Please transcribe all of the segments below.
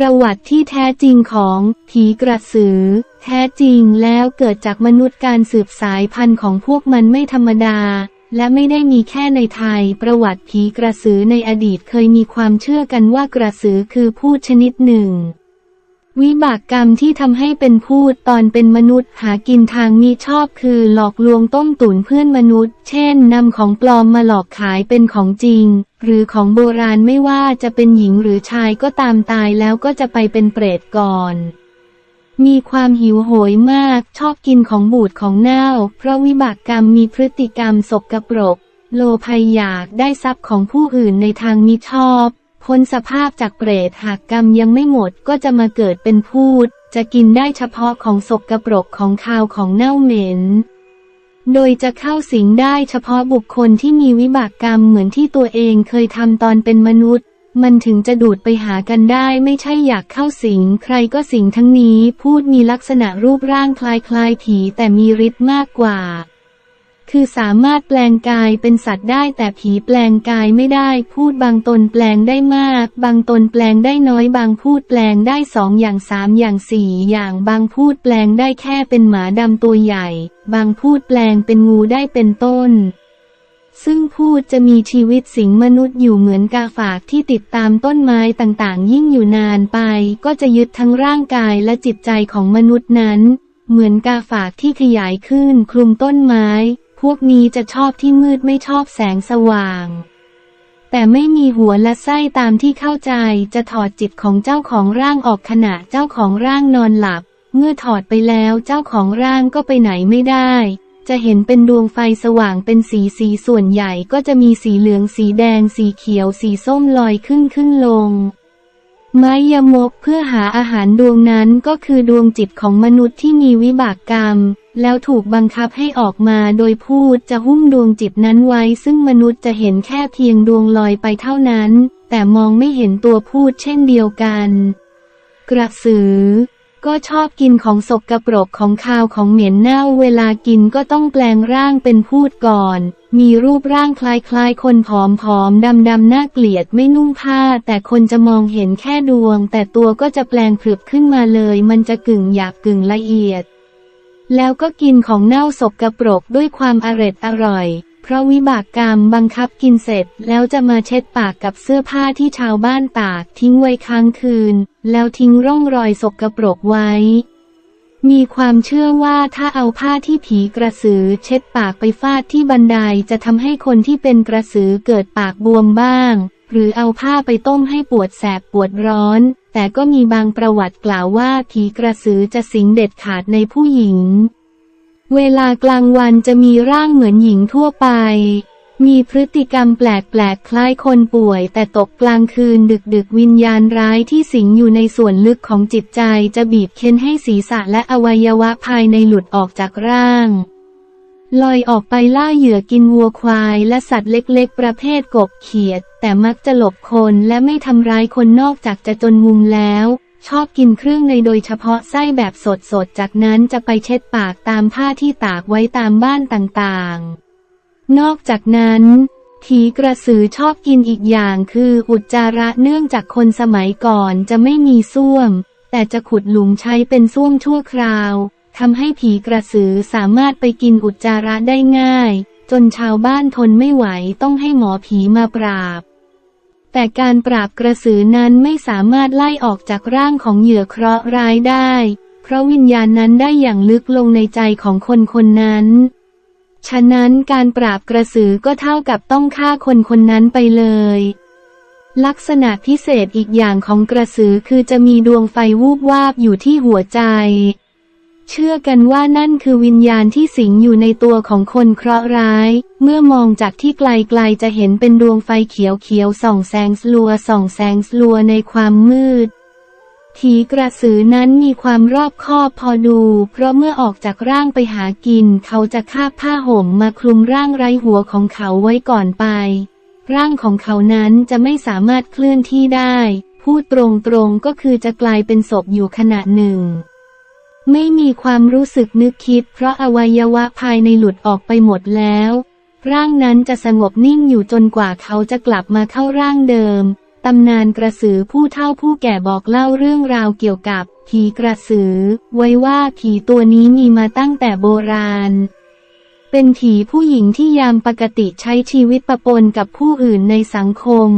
ประวัติที่แท้จริงของผีกระสือ แท้จริงแล้วเกิดจากมนุษย์การสืบสายพันธุ์ของพวกมันไม่ธรรมดา และไม่ได้มีแค่ในไทย ประวัติผีกระสือในอดีตเคยมีความเชื่อกันว่ากระสือคือผู้ชนิดหนึ่ง วิบากกรรมที่ทำให้เป็นพูดตอนเป็นมนุษย์หากินทางมีชอบคือหลอกลวงต้มตุ๋นเพื่อนมนุษย์ เช่นนำของปลอมมาหลอกขายเป็นของจริง หรือของโบราณไม่ว่าจะเป็นหญิงหรือชายก็ตามตายแล้วก็จะไปเป็นเปรตก่อน มีความหิวโหยมากชอบกินของบูดของเน่า เพราะวิบากกรรมมีพฤติกรรมสกปรก โลภัยอยากได้ทรัพย์ของผู้อื่นในทางมิชอบ พ้นสภาพจากเปรตหากกรรมยังไม่หมดก็จะมาเกิดเป็นพูด จะกินได้เฉพาะของสกระปรกของคาวของเน่าเหม็น โดยจะเข้าสิงได้เฉพาะบุคคลที่มีวิบากกรรมเหมือนที่ตัวเองเคยทำตอนเป็นมนุษย์ มันถึงจะดูดไปหากันได้ไม่ใช่อยากเข้าสิง ใครก็สิงทั้งนี้พูดมีลักษณะรูปร่างคล้ายๆผีแต่มีฤทธิ์มากกว่า คือสามารถแปลงกายเป็นสัตว์ได้แต่ผีแปลงกายไม่ได้ พูดบางตนแปลงได้มาก บางตนแปลงได้น้อย บางพูดแปลงได้สองอย่างสามอย่างสี่อย่าง บางพูดแปลงได้แค่เป็นหมาดำตัวใหญ่ บางพูดแปลงเป็นงูได้เป็นต้น ซึ่งพูดจะมีชีวิตสิงมนุษย์อยู่เหมือนกาฝากที่ติดตามต้นไม้ต่างๆ ยิ่งอยู่นานไป ก็จะยึดทั้งร่างกายและจิตใจของมนุษย์นั้น เหมือนกาฝากที่ขยายขึ้นคลุมต้นไม้ วกนี้จะชอบที่มืดไม่ชอบแสงสว่าง แต่ไม่มีหัวและไส้ตามที่เข้าใจ จะถอดจิตของเจ้าของร่างออกขณะเจ้าของร่างนอนหลับ เมื่อถอดไปแล้วเจ้าของร่างก็ไปไหนไม่ได้ จะเห็นเป็นดวงไฟสว่างเป็นสีสีส่วนใหญ่ก็จะมีสีเหลืองสีแดงสีเขียวสีส้มลอยขึ้นขึ้นลง ไม้ยมกเพื่อหาอาหารดวงนั้นก็คือดวงจิตของมนุษย์ที่มีวิบากกรรม แล้วถูกบังคับให้ออกมาโดยพูดจะหุ้มดวงจิตนั้นไว้ ซึ่งมนุษย์จะเห็นแค่เพียงดวงลอยไปเท่านั้น แต่มองไม่เห็นตัวพูดเช่นเดียวกัน กระสือ ก็ชอบกินของสกปรกของคาวของเหม็นเน่าเวลากินก็ต้องแปลงร่างเป็นพูดก่อน มีรูปร่างคล้ายๆ คนผอมๆดำๆน่าเกลียดไม่นุ่งผ้า แต่คนจะมองเห็นแค่ดวง แต่ตัวก็จะแปลงผลึบขึ้นมาเลย มันจะกึ่งหยาบกึ่งละเอียด แล้วก็กินของเน่าสกปรกด้วยความอร็ดอร่อย เพราะวิบากกรรมบังคับกินเสร็จแล้วจะมาเช็ดปากกับเสื้อผ้าที่ชาวบ้านตากทิ้งไว้ค้างคืน แล้วทิ้งร่องรอยสกรปรกไว้ มีความเชื่อว่าถ้าเอาผ้าที่ผีกระสือเช็ดปากไปฟาดที่บันไดจะทำให้คนที่เป็นกระสือเกิดปากบวมบ้าง หรือเอาผ้าไปต้มให้ปวดแสบปวดร้อน แต่ก็มีบางประวัติกล่าวว่าผีกระสือจะสิงเด็ดขาดในผู้หญิง เวลากลางวันจะมีร่างเหมือนหญิงทั่วไป มีพฤติกรรมแปลกๆ คล้ายคนป่วย แต่ตกกลางคืนดึกๆ วิญญาณร้ายที่สิงอยู่ในส่วนลึกของจิตใจจะบีบเค้นให้ศีรษะและอวัยวะภายในหลุดออกจากร่างลอยออกไปล่าเหยื่อกินวัวควายและสัตว์เล็กๆ ประเภทกบเขียด แต่มักจะหลบคนและไม่ทำร้ายคนนอกจากจะจนมุมแล้ว ชอบกินเครื่องในโดยเฉพาะไส้แบบสดๆ จากนั้นจะไปเช็ดปากตามผ้าที่ตากไว้ตามบ้านต่างๆ นอกจากนั้น ผีกระสือชอบกินอีกอย่างคืออุจจาระเนื่องจากคนสมัยก่อนจะไม่มีส้วม แต่จะขุดหลุมใช้เป็นส้วมชั่วคราวทำให้ผีกระสือสามารถไปกินอุจจาระได้ง่าย จนชาวบ้านทนไม่ไหวต้องให้หมอผีมาปราบ แต่การปราบกระสือนั้นไม่สามารถไล่ออกจากร่างของเหยื่อเคราะห์ร้ายได้ เพราะวิญญาณนั้นได้อย่างลึกลงในใจของคนคนนั้น ฉะนั้นการปราบกระสือก็เท่ากับต้องฆ่าคนคนนั้นไปเลย ลักษณะพิเศษอีกอย่างของกระสือคือจะมีดวงไฟวูบวาบอยู่ที่หัวใจ เชื่อกันว่านั่นคือวิญญาณที่สิงอยู่ในตัวของคนเคราะห์ร้าย เมื่อมองจากที่ไกลๆจะเห็นเป็นดวงไฟเขียวๆส่องแสงสลัวส่องแสงสลัวในความมืดผีกระสือนั้นมีความรอบคอบพอดู เพราะเมื่อออกจากร่างไปหากิน เขาจะคาบผ้าห่มมาคลุมร่างไร้หัวของเขาไว้ก่อนไป ร่างของเขานั้นจะไม่สามารถเคลื่อนที่ได้ พูดตรงๆก็คือจะกลายเป็นศพอยู่ขณะหนึ่ง ไม่มีความรู้สึกนึกคิด เพราะอวัยวะภายในหลุดออกไปหมดแล้ว ร่างนั้นจะสงบนิ่งอยู่จนกว่าเขาจะกลับมาเข้าร่างเดิม ตำนานกระสือผู้เฒ่าผู้แก่บอกเล่าเรื่องราวเกี่ยวกับผีกระสือ ไว้ว่าผีตัวนี้มีมาตั้งแต่โบราณ เป็นผีผู้หญิงที่ยามปกติใช้ชีวิตปะปนกับผู้อื่นในสังคม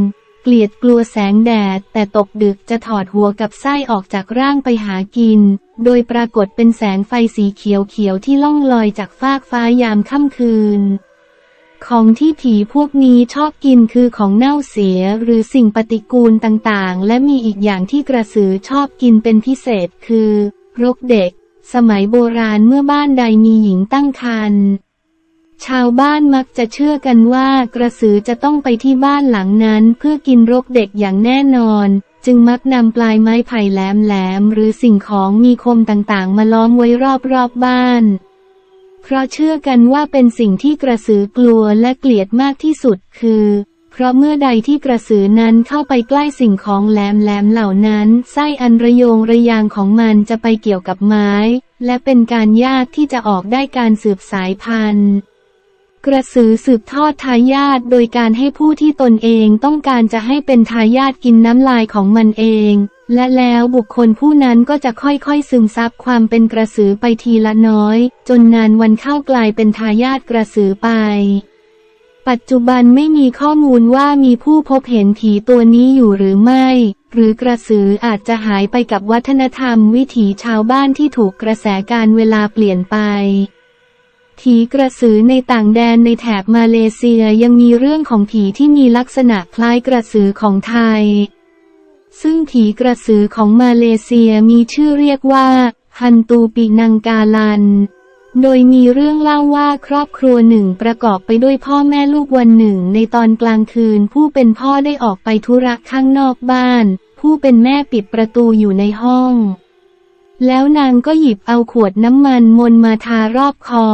เกลียดกลัวแสงแดด แต่ตกดึกจะถอดหัวกับไส้ออกจากร่างไปหากิน โดยปรากฏเป็นแสงไฟสีเขียวๆที่ล่องลอยจากฟากฟ้ายามค่ำคืน ของที่ผีพวกนี้ชอบกินคือของเน่าเสียหรือสิ่งปฏิกูลต่างๆ และมีอีกอย่างที่กระสือชอบกินเป็นพิเศษคือ รกเด็ก สมัยโบราณเมื่อบ้านใดมีหญิงตั้งครรภ์ ชาวบ้านมักจะเชื่อกันว่ากระสือจะต้องไปที่บ้านหลังนั้นเพื่อกินรกเด็กอย่างแน่นอน จึงมักนำปลายไม้ไผ่แหลมๆหลมหรือสิ่งของมีคมต่างๆ มาล้อมไว้รอบๆบบ้าน เพราะเชื่อกันว่าเป็นสิ่งที่กระสือกลัวและเกลียดมากที่สุดคือ เพราะเมื่อใดที่กระสือนั้นเข้าไปใกล้สิ่งของแหลมๆเหล่านั้นไส้อันระโยงระยางของมันจะไปเกี่ยวกับไม้ และเป็นการยากที่จะออกได้การสืบสายพันธุ์ กระสือสืบทอดทายาทโดยการให้ผู้ที่ตนเองต้องการจะให้เป็นทายาทกินน้ำลายของมันเอง และแล้วบุคคลผู้นั้นก็จะค่อยๆซึมซับความเป็นกระสือไปทีละน้อย จนนานวันเข้ากลายเป็นทายาทกระสือไป ปัจจุบันไม่มีข้อมูลว่ามีผู้พบเห็นผีตัวนี้อยู่หรือไม่ หรือกระสืออาจจะหายไปกับวัฒนธรรมวิถีชาวบ้านที่ถูกกระแสการเวลาเปลี่ยนไป ผีกระสือในต่างแดนในแถบมาเลเซียยังมีเรื่องของผีที่มีลักษณะคล้ายกระสือของไทย ซึ่งผีกระสือของมาเลเซียมีชื่อเรียกว่า ฮันตูปีนังกาลัน โดยมีเรื่องเล่าว่าครอบครัวหนึ่งประกอบไปด้วยพ่อแม่ลูกวันหนึ่งในตอนกลางคืนผู้เป็นพ่อได้ออกไปธุระข้างนอกบ้าน ผู้เป็นแม่ปิดประตูอยู่ในห้องแล้วนางก็หยิบเอาขวดน้ำมันมนมาทารอบคอ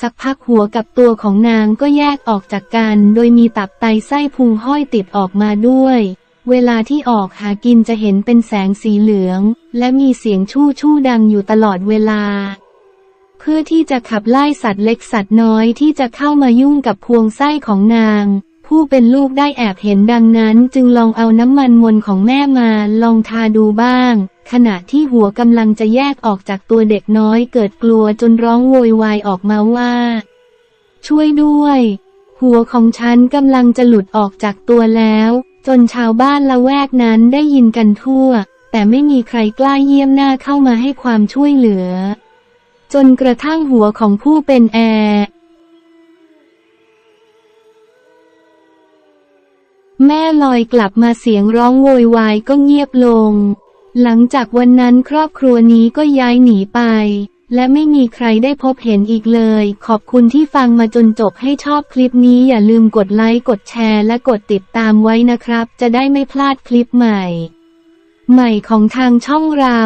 สักพักหัวกับตัวของนางก็แยกออกจากกัน โดยมีตับไตไส้พุงห้อยติดออกมาด้วย เวลาที่ออกหากินจะเห็นเป็นแสงสีเหลือง และมีเสียงชู่ชู่ดังอยู่ตลอดเวลา เพื่อที่จะขับไล่สัตว์เล็กสัตว์น้อยที่จะเข้ามายุ่งกับพวงไส้ของนาง ผู้เป็นลูกได้แอบเห็นดังนั้น จึงลองเอาน้ำมันมนของแม่มาลองทาดูบ้าง ขณะที่หัวกำลังจะแยกออกจากตัวเด็กน้อยเกิดกลัวจนร้องโวยวายออกมาว่า ช่วยด้วย หัวของฉันกำลังจะหลุดออกจากตัวแล้ว จนชาวบ้านละแวกนั้นได้ยินกันทั่ว แต่ไม่มีใครกล้าเยี่ยมหน้าเข้ามาให้ความช่วยเหลือ จนกระทั่งหัวของผู้เป็นแอร์แม่ลอยกลับมาเสียงร้องโวยวายก็เงียบลง หลังจากวันนั้นครอบครัวนี้ก็ย้ายหนีไป และไม่มีใครได้พบเห็นอีกเลย ขอบคุณที่ฟังมาจนจบให้ชอบคลิปนี้อย่าลืมกดไลค์กดแชร์และกดติดตามไว้นะครับ จะได้ไม่พลาดคลิปใหม่ ใหม่ของทางช่องเรา